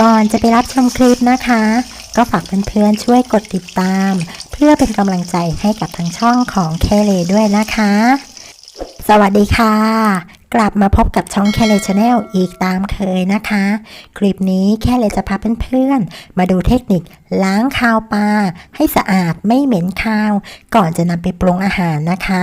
ก่อนจะไปรับชมคลิปนะคะ ก็ฝากเพื่อนๆช่วยกดติดตาม เพื่อเป็นกำลังใจให้กับทางช่องของเคเลด้วยนะคะ สวัสดีค่ะ กลับมาพบกับช่องแคเลชแนลอีกตามเคยนะคะ คลิปนี้แค่เลจะพาเพื่อนๆ มาดูเทคนิคล้างคาวปลาให้สะอาดไม่เหม็นคาว ก่อนจะนำไปปรุงอาหารนะคะ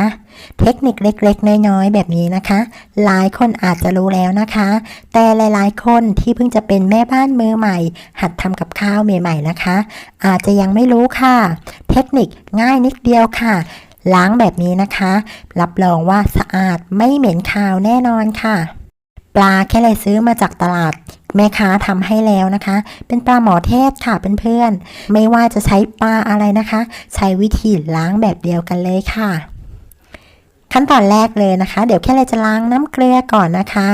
เทคนิคเล็กๆ น้อยๆ แบบนี้นะคะ หลายคนอาจจะรู้แล้วนะคะ แต่หลายๆ คนที่เพิ่งจะเป็นแม่บ้านมือใหม่ หัดทำกับข้าวใหม่ๆนะคะ อาจจะยังไม่รู้ค่ะ เทคนิคง่ายนิดเดียวค่ะ ล้างแบบนี้นะคะ รับรองว่าสะอาดไม่เหม็นคาวแน่นอนค่ะ ปลาแค่เลยซื้อมาจากตลาดแม่ค้าทำให้แล้วนะคะ เป็นปลาหมอเทศค่ะเพื่อนๆ ไม่ว่าจะใช้ปลาอะไรนะคะ ใช้วิธีล้างแบบเดียวกันเลยค่ะ ขั้นตอนแรกเลยนะคะ เดี๋ยวแค่เลยจะล้างน้ำเกลือก่อนนะคะ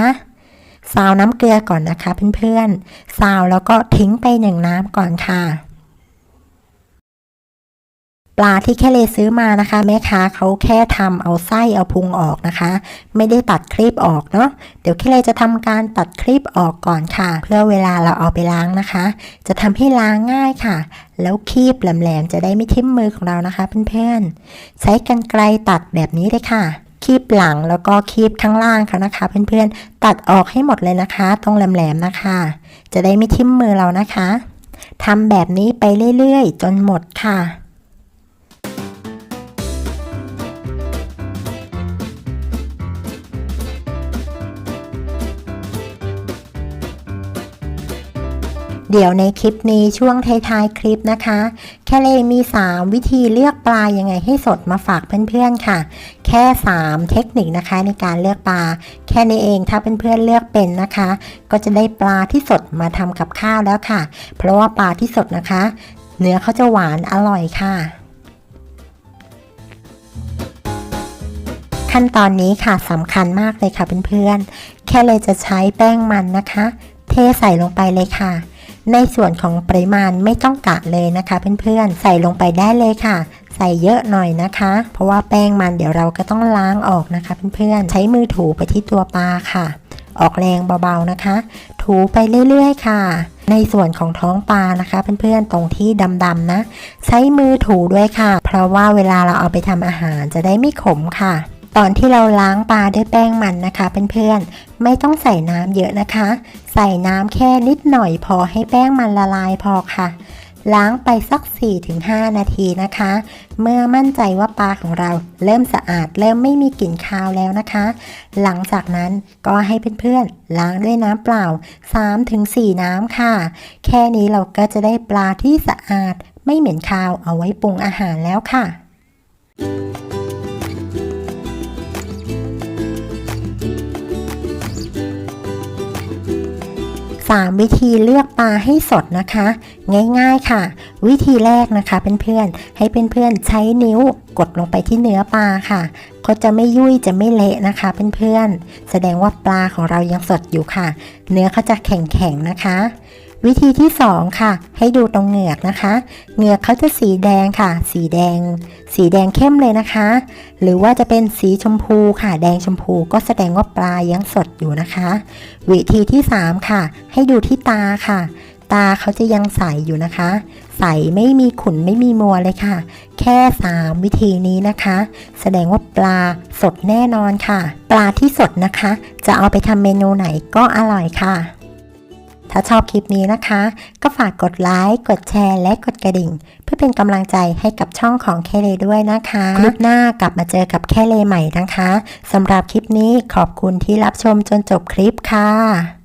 ซาวน้ำเกลือก่อนนะคะเพื่อนๆซาวแล้วก็ทิ้งไปหนึ่งน้ำก่อนค่ะ ลาที่แค่เลซื้อมานะคะ แม่ค้าเขาแค่ทำเอาไส้เอาพุงออกนะคะ ไม่ได้ตัดคลิปออกเนาะเดี๋ยวแค่เลจะทำการตัดคลิปออกก่อนค่ะ เพื่อเวลาเราเอาไปล้างนะคะ จะทำให้ล้างง่ายค่ะ แล้วคีบแหลมๆจะได้ไม่ทิ่มมือของเรานะคะเพื่อนๆใช้กรรไกรตัดแบบนี้เลยค่ะคีบหลังแล้วก็คีบข้างล่างเขานะคะ เพื่อนๆ ตัดออกให้หมดเลยนะคะ ตรงแหลมๆนะคะ จะได้ไม่ทิ่มมือเรานะคะทำแบบนี้ไปเรื่อยๆ จนหมดค่ะ เดี๋ยวในคลิปนี้ช่วงท้ายๆคลิปนะคะ แค่เลยมี 3 วิธีเลือกปลายังไงให้สดมาฝากเพื่อนๆค่ะ แค่ 3 เทคนิคนะคะในการเลือกปลา แค่นี้เองถ้าเพื่อนๆเลือกเป็นนะคะ ก็จะได้ปลาที่สดมาทำกับข้าวแล้วค่ะ เพราะว่าปลาที่สดนะคะ เนื้อเขาจะหวานอร่อยค่ะขั้นตอนนี้ค่ะสำคัญมากเลยค่ะเพื่อนๆ แค่เลยจะใช้แป้งมันนะคะ เทใส่ลงไปเลยค่ะ ในส่วนของปริมาณไม่ต้องกะเลยนะคะ เพื่อนๆ ใส่ลงไปได้เลยค่ะ ใส่เยอะหน่อยนะคะ เพราะว่าแป้งมันเดี๋ยวเราก็ต้องล้างออกนะคะ เพื่อนๆ ใช้มือถูไปที่ตัวปลาค่ะ ออกแรงเบาๆนะคะ ถูไปเรื่อยๆ ค่ะ ในส่วนของท้องปลานะคะ เพื่อนๆ ตรงที่ดำๆนะ ใช้มือถูด้วยค่ะ เพราะว่าเวลาเราเอาไปทำอาหารจะได้ไม่ขมค่ะ ตอนที่เราล้างปลาด้วยแป้งมันนะคะเพื่อนๆ ไม่ต้องใส่น้ำเยอะนะคะ ใส่น้ำแค่นิดหน่อยพอให้แป้งมันละลายพอค่ะ ล้างไปสัก 4-5 นาทีนะคะ เมื่อมั่นใจว่าปลาของเราเริ่มสะอาดเริ่มไม่มีกลิ่นคาวแล้วนะคะ หลังจากนั้นก็ให้เพื่อนๆ ล้างด้วยน้ำเปล่า 3-4 น้ำค่ะ แค่นี้เราก็จะได้ปลาที่สะอาด ไม่เหม็นคาวเอาไว้ปรุงอาหารแล้วค่ะ 3 วิธีเลือกปลาให้สดนะคะ ง่ายๆค่ะ วิธีแรกนะคะเพื่อนๆให้เพื่อนๆใช้นิ้วกดลงไปที่เนื้อปลาค่ะเขาจะไม่ยุ่ยจะไม่เละนะคะเพื่อนๆแสดงว่าปลาของเรายังสดอยู่ค่ะ เนื้อเขาจะแข็งๆนะคะ วิธีที่ 2 ค่ะ ให้ดูตรงเหงือกนะคะ เหงือกเขาจะสีแดงค่ะ สีแดง สีแดงเข้มเลยนะคะ หรือว่าจะเป็นสีชมพูค่ะ แดงชมพูก็แสดงว่าปลายังสดอยู่นะคะ วิธีที่ 3 ค่ะ ให้ดูที่ตาค่ะ ตาเขาจะยังใสอยู่นะคะ ใสไม่มีขุนไม่มีมัวเลยค่ะ แค่ 3 วิธีนี้นะคะ แสดงว่าปลาสดแน่นอนค่ะ ปลาที่สดนะคะ จะเอาไปทำเมนูไหนก็อร่อยค่ะ ถ้าชอบคลิปนี้นะคะ ก็ฝากกดไลค์ กดแชร์ และกดกระดิ่ง เพื่อเป็นกำลังใจให้กับช่องของแคเลด้วยนะคะ คลิปหน้ากลับมาเจอกับแคเลใหม่นะคะสำหรับคลิปนี้ขอบคุณที่รับชมจนจบคลิปค่ะ